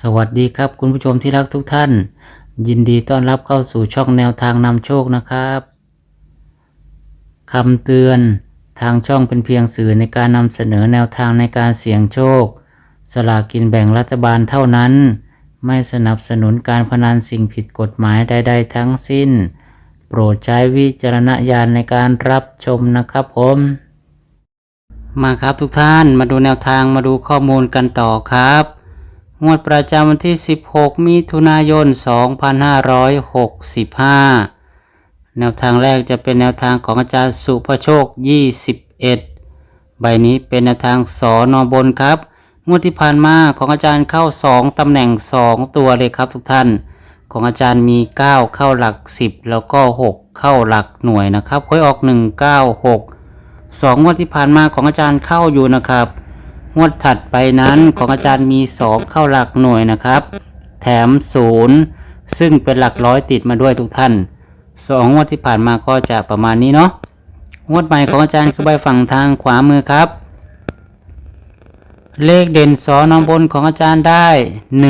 สวัสดีครับคุณผู้ชมที่รักทุกท่าน ยินดีต้อนรับเข้าสู่ช่องแนวทางนำโชคนะครับคำเตือนทางช่องเป็นเพียงสื่อในการนำเสนอแนวทางในการเสี่ยงโชค สลากกินแบ่งรัฐบาลเท่านั้น ไม่สนับสนุนการพนันสิ่งผิดกฎหมายใด ๆ ทั้งสิ้น โปรดใช้วิจารณญาณในการรับชมนะครับผมมาครับทุกท่านมาดูแนวทางมาดูข้อมูลกันต่อครับ งวดประจำวันที่ 16 มิถุนายน 2565 แนวทางแรกจะเป็นแนวทางของอาจารย์สุภโชค 21 ใบนี้เป็นแนวทางสอนอบนครับ งวดที่ผ่านมาของอาจารย์เข้า 2 ตำแหน่ง 2 ตัวเลยครับทุกท่าน ของอาจารย์มี 9 เข้าหลัก 10 แล้วก็ 6 เข้าหลักหน่วยนะครับค่อยออก 196สองงวดที่ผ่านมาของอาจารย์เข้าอยู่นะครับ งวดถัดไปนั้นของอาจารย์มี 2 เข้าหลักหน่วยนะครับ แถม 0 ซึ่งเป็นหลักร้อยติดมาด้วยทุกท่านสองงวดที่ผ่านมาก็จะประมาณนี้เนาะงวดใหม่ของอาจารย์คือใบฝั่งทางขวามือครับ เลขเด่นสอนอบนของอาจารย์ได้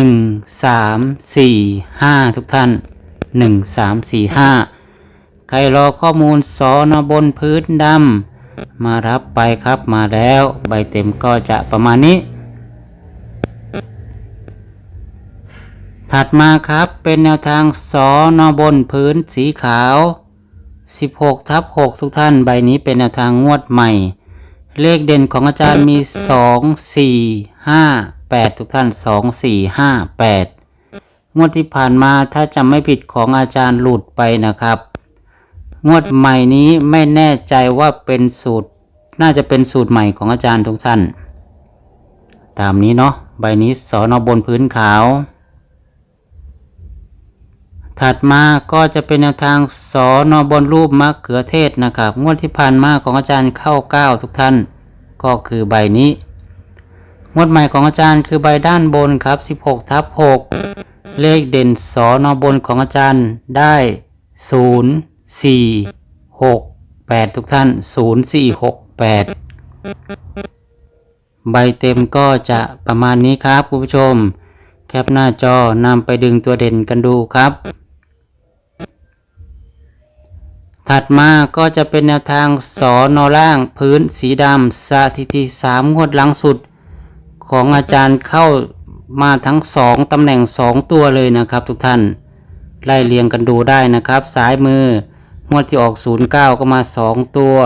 1 3 4 5 ทุกท่าน 1 3 4 5 ใครรอข้อมูลสอนบนพื้นดำ มารับไปครับมาแล้วใบเต็มก็จะประมาณนี้ ถัดมาครับเป็นแนวทางสอนบนพื้นสีขาว 16ทับ6ทุกท่านใบนี้เป็นแนวทางงวดใหม่ เลขเด่นของอาจารย์มี 2 4 5 8 ทุกท่าน 2 4 5 8 งวดที่ผ่านมาถ้าจำไม่ผิดของอาจารย์หลุดไปนะครับ งวดใหม่นี้ไม่แน่ใจว่าเป็นสูตร น่าจะเป็นสูตรใหม่ของอาจารย์ทุกท่าน ตามนี้เนาะใบนี้สอนอบนพื้นขาว ถัดมาก็จะเป็นแนวทางสอนอบนรูปมะเขือเทศนะครับ งวดที่ผ่านมาของอาจารย์เข้าเก้าทุกท่าน ก็คือใบนี้ งวดใหม่ของอาจารย์คือใบด้านบนครับ 16ทับ6เลขเด่นสอนอบนของอาจารย์ได้ 0 4 6 8ทุกท่าน0 4 6 8ใบเต็มก็จะประมาณนี้ครับคุณผู้ชม แคปหน้าจอนำไปดึงตัวเด่นกันดูครับ ถัดมาก็จะเป็นแนวทางสอนอล่างพื้นสีดำสถิติสามงวดหลังสุด ของอาจารย์เข้ามาทั้งสองตำแหน่งสองตัวเลยนะครับทุกท่าน ไล่เรียงกันดูได้นะครับ ซ้ายมือ งวดที่ออก 09 ก็มา 2 ตัว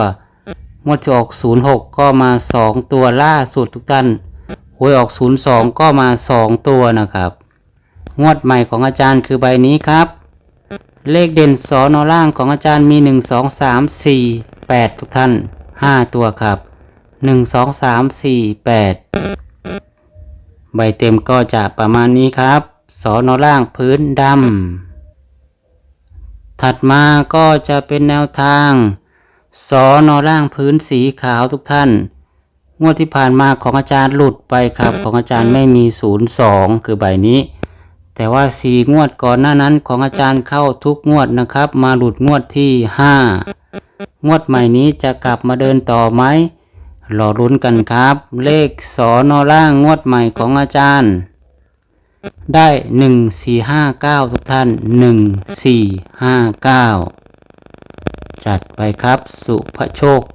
งวดที่ออก 06 ก็มา 2 ตัวล่าสุดทุกท่านหวยออก 02 ก็มา 2 ตัวนะครับ งวดใหม่ของอาจารย์คือใบนี้ครับ เลขเด่นสอนอล่างของอาจารย์มี 1 2 3 4 8 ทุกท่าน 5 ตัวครับ 1 2 3 4 8 ใบเต็มก็จะประมาณนี้ครับสอนอล่างพื้นดำ ถัดมาก็จะเป็นแนวทางสอนอล่างพื้นสีขาวทุกท่าน งวดที่ผ่านมาของอาจารย์หลุดไปครับ ของอาจารย์ไม่มี 02 คือใบนี้ แต่ว่าสีงวดก่อนหน้านั้นของอาจารย์เข้าทุกงวดนะครับ มาหลุดงวดที่ 5 งวดใหม่นี้จะกลับมาเดินต่อไหมรอรุ้นกันครับ เลขสอนอล่างงวดใหม่ของอาจารย์ ได้1 4 5 9ทุกท่าน1 4 5 9จัดไปครับ สุภโชค21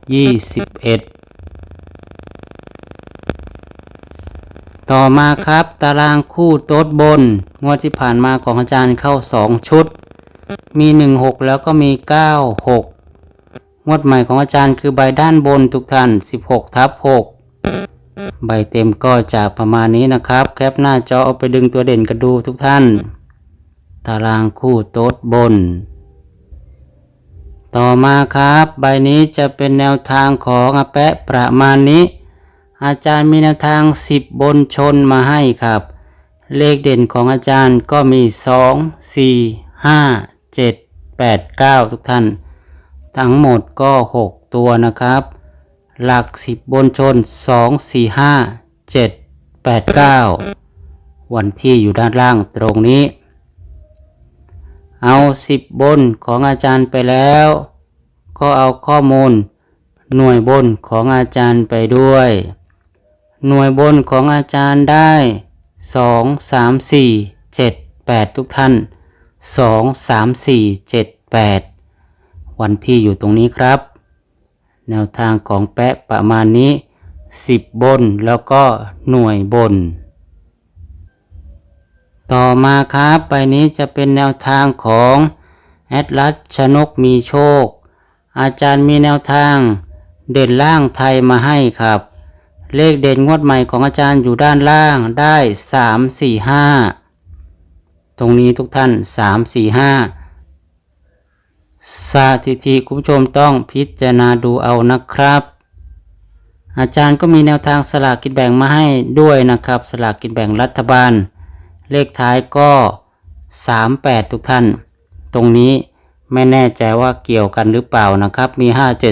ต่อมาครับตารางคู่โต๊ดบน งวดที่ผ่านมาของอาจารย์เข้า2ชุด มี1 6แล้วก็มี9 6งวดใหม่ของอาจารย์คือใบด้านบนทุกท่าน16ทับ6 ใบเต็มก็จะประมาณนี้นะครับ แคปหน้าจอเอาไปดึงตัวเด่นกันดูทุกท่าน ตารางคู่โต๊ดบน ต่อมาครับ ใบนี้จะเป็นแนวทางของอาแปะประมาณนี้ อาจารย์มีแนวทาง 10 บนชนมาให้ครับ เลขเด่นของอาจารย์ก็มี 2 4 5 7 8 9 ทุกท่าน ทั้งหมดก็ 6 ตัวนะครับ หลัก10บนชน2 4 5 7 8 9วันที่อยู่ด้านล่างตรงนี้ เอา10บนของอาจารย์ไปแล้ว ก็เอาข้อมูล หน่วยบนของอาจารย์ไปด้วย หน่วยบนของอาจารย์ได้สองสามสี่เจ็ดแปดทุกท่านสองสามสี่เจ็ดแปดวันที่อยู่ตรงนี้ครับ แนวทางของแปะประมาณนี้สิบบนแล้วก็หน่วยบน ต่อมาครับไปนี้จะเป็นแนวทางของแอดลัสชนกมีโชค อาจารย์มีแนวทางเด่นล่างไทยมาให้ครับ เลขเด่นงวดใหม่ของอาจารย์อยู่ด้านล่างได้สามสี่ห้าตรงนี้ทุกท่านสาม สาสถิติคุณผู้ชมต้องพิจารณาดูเอานะครับ อาจารย์ก็มีแนวทางสลากกินแบ่งมาให้ด้วยนะครับ สลากกินแบ่งรัฐบาล เลขท้ายก็ 38 ทุกท่าน ตรงนี้ไม่แน่ใจว่าเกี่ยวกันหรือเปล่านะครับ มี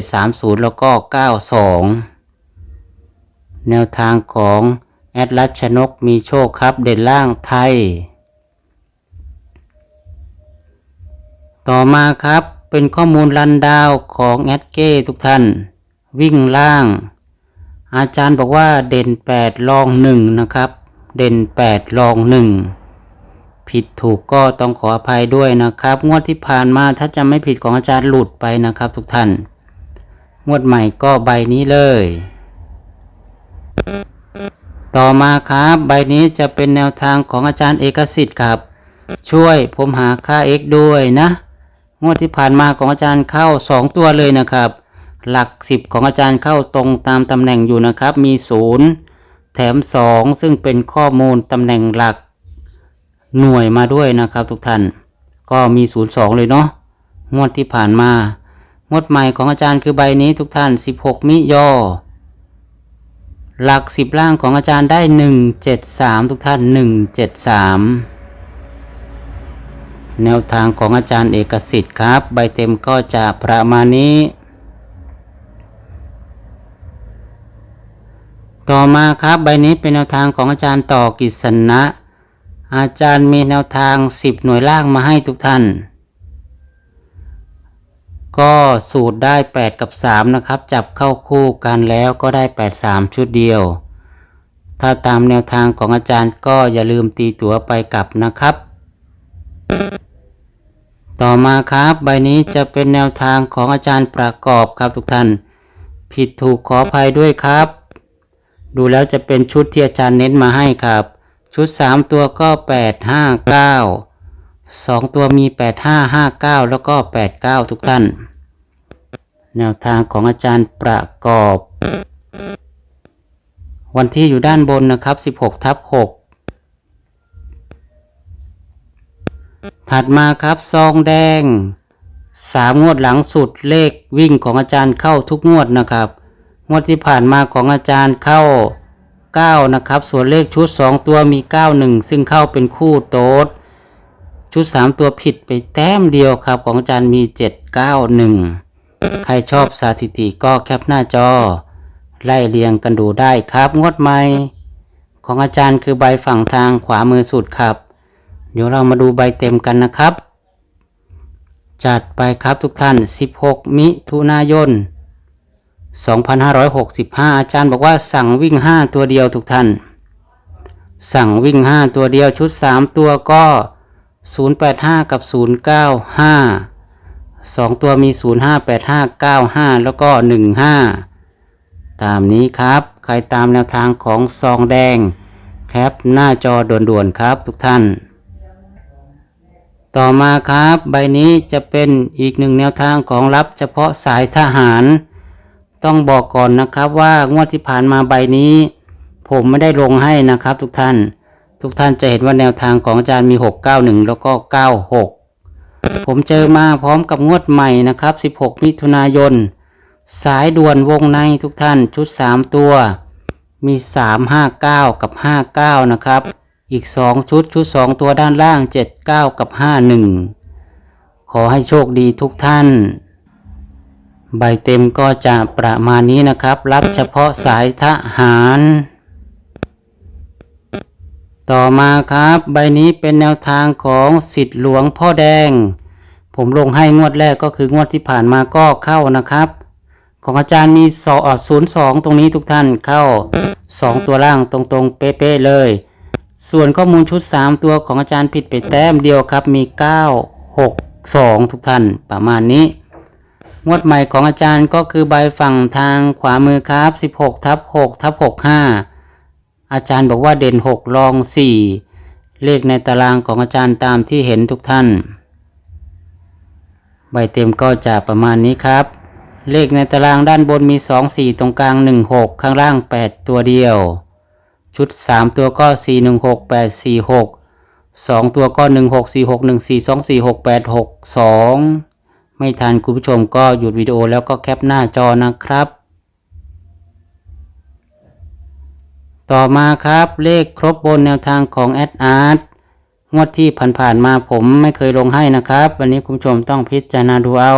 5730 แล้วก็ 92 แนวทางของแอดลัชชนกมีโชคครับเด่นล่างไทย ต่อมาครับ เป็นข้อมูลรันดาวของแอดเก้ทุกท่าน วิ่งล่าง อาจารย์บอกว่าเด่น 8 ลอง 1 นะครับ เด่น 8 ลอง 1 ผิดถูกก็ต้องขออภัยด้วยนะครับ งวดที่ผ่านมาถ้าจะไม่ผิดของอาจารย์หลุดไปนะครับทุกท่าน งวดใหม่ก็ใบนี้เลย ต่อมาครับใบนี้จะเป็นแนวทางของอาจารย์เอกสิทธิ์ครับ ช่วยผมหาค่า x ด้วยนะ งวดที่ผ่านมาของอาจารย์เข้า 2 ตัวเลยนะครับ หลัก 10 ของอาจารย์เข้าตรงตามตำแหน่งอยู่นะครับ มี 0 แถม 2 ซึ่งเป็นข้อมูลตำแหน่งหลักหน่วยมาด้วยนะครับ ทุกท่าน ก็มี 02 เลยเนาะงวดที่ผ่านมางวดใหม่ของอาจารย์คือใบนี้ทุกท่าน 16 มิยอหลัก 10 ล่างของอาจารย์ได้ 173 ทุกท่าน 173 แนวทางของอาจารย์เอกสิทธิ์ครับ ใบเต็มก็จะประมาณนี้ ต่อมาครับใบนี้เป็นแนวทางของอาจารย์ต่อกิษณะ อาจารย์มีแนวทาง 10 หน่วยล่างมาให้ทุกท่าน ก็สูตรได้ 8 กับ 3 นะครับ จับเข้าคู่กันแล้วก็ได้ 8 3 ชุดเดียว ถ้าตามแนวทางของอาจารย์ก็อย่าลืมตีตั๋วไปกลับนะครับ ต่อมาครับใบนี้จะเป็นแนวทางของอาจารย์ประกอบครับทุกท่าน ผิดถูกขออภัยด้วยครับ ดูแล้วจะเป็นชุดที่อาจารย์เน้นมาให้ครับ ชุด 3 ตัวก็ 8 5 9 2 ตัวมี 8 5 5 9 แล้วก็ 8 9 ทุกท่าน แนวทางของอาจารย์ประกอบ วันที่อยู่ด้านบนนะครับ 16ทับ6 ถัดมาครับซองแดงสามงวดหลังสุดเลขวิ่งของอาจารย์เข้าทุกงวดนะครับ งวดที่ผ่านมาของอาจารย์เข้า 9 นะครับ ส่วนเลขชุด 2 ตัวมี 91 ซึ่งเข้าเป็นคู่โต๊ดชุด 3 ตัวผิดไปแต้มเดียวครับ ของอาจารย์มี 791 ใครชอบสถิติก็แคปหน้าจอ ไล่เรียงกันดูได้ครับ งวดใหม่ ของอาจารย์คือใบฝั่งทางขวามือสุดครับ เดี๋ยวเรามาดูใบเต็มกันนะครับ จัดไปครับทุกท่าน 16 มิถุนายน 2565 อาจารย์บอกว่าสั่งวิ่ง 5 ตัวเดียวทุกท่าน สั่งวิ่ง 5 ตัวเดียวชุด 3 ตัวก็ 085 กับ 095 2 ตัวมี 058595แล้วก็ 15 ตามนี้ครับ ใครตามแนวทางของซองแดง แคปหน้าจอด่วนๆครับทุกท่าน ต่อมาครับใบนี้จะเป็นอีกหนึ่งแนวทางของรับเฉพาะสายทหาร ต้องบอกก่อนนะครับว่างวดที่ผ่านมาใบนี้ ผมไม่ได้ลงให้นะครับ ทุกท่าน ทุกท่านจะเห็นว่าแนวทางของอาจารย์มี 691 แล้วก็ 96 ผมเจอมาพร้อมกับงวดใหม่นะครับ 16 มิถุนายน สายด่วนวงในทุกท่านชุด 3 ตัว มี 359 กับ 59 นะครับ อีก2ชุดชุด2ตัวด้านล่าง79กับ51ขอให้โชคดีทุกท่าน ใบเต็มก็จะประมาณนี้นะครับ รับเฉพาะสายทหาร ต่อมาครับ ใบนี้เป็นแนวทางของสิทธิหลวงพ่อแดง ผมลงให้งวดแรกก็คืองวดที่ผ่านมาก็เข้านะครับ ของอาจารย์มีสองศูนย์สองตรงนี้ทุกท่านเข้าสองตัวล่างตรงๆ เป๊ะๆเลย ส่วนข้อมูลชุด 3 ตัวของอาจารย์ผิดไปแต้มเดียวครับ มี 9 6 2 ทุกท่านประมาณนี้ งวดใหม่ของอาจารย์ก็คือใบฝั่งทางขวามือครับ 16ทับ6ทับ65 อาจารย์บอกว่าเด่น 6 รอง 4 เลขในตารางของอาจารย์ตามที่เห็นทุกท่าน ใบเต็มก็จะประมาณนี้ครับ เลขในตารางด้านบนมี 2 4 ตรงกลาง 1 6 ข้างล่าง 8 ตัวเดียว ชุด 3 ตัวก็ 4 1 6 8 4 6 2 ตัวก็ 1 6 4 6 1 4 2 4 6 8 6 2 ไม่ทันคุณผู้ชมก็หยุดวิดีโอแล้วก็แคปหน้าจอนะครับ ต่อมาครับเลขครบบนแนวทางของแอดอาร์ตงวดที่ผ่านๆมาผมไม่เคยลงให้นะครับ วันนี้คุณผู้ชมต้องพิจารณาดูเอา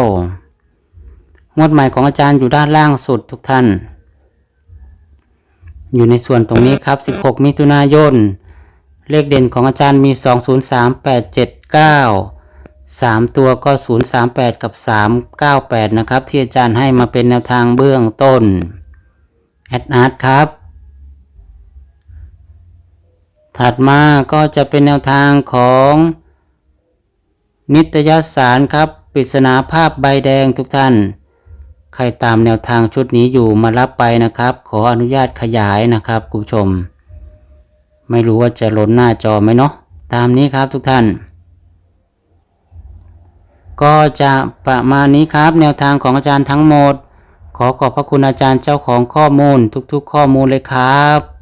งวดใหม่ของอาจารย์อยู่ด้านล่างสุดทุกท่าน อยู่ในส่วนตรงนี้ครับ 16 มิถุนายน เลขเด่นของอาจารย์มี 203879 3 ตัวก็ 038 กับ 398 นะครับ ที่อาจารย์ให้มาเป็นแนวทางเบื้องต้น แอดอาร์ตครับ ถัดมาก็จะเป็นแนวทางของ นิตยสารครับ ปริศนาภาพใบแดงทุกท่าน ใครตามแนวทางชุดนี้อยู่มารับไปนะครับ ขออนุญาตขยายนะครับคุณผู้ชม ไม่รู้ว่าจะล้นหน้าจอไหมเนาะตามนี้ครับทุกท่าน ก็จะประมาณนี้ครับแนวทางของอาจารย์ทั้งหมด ขอขอบพระคุณอาจารย์เจ้าของข้อมูลทุกๆ ข้อมูลเลยครับ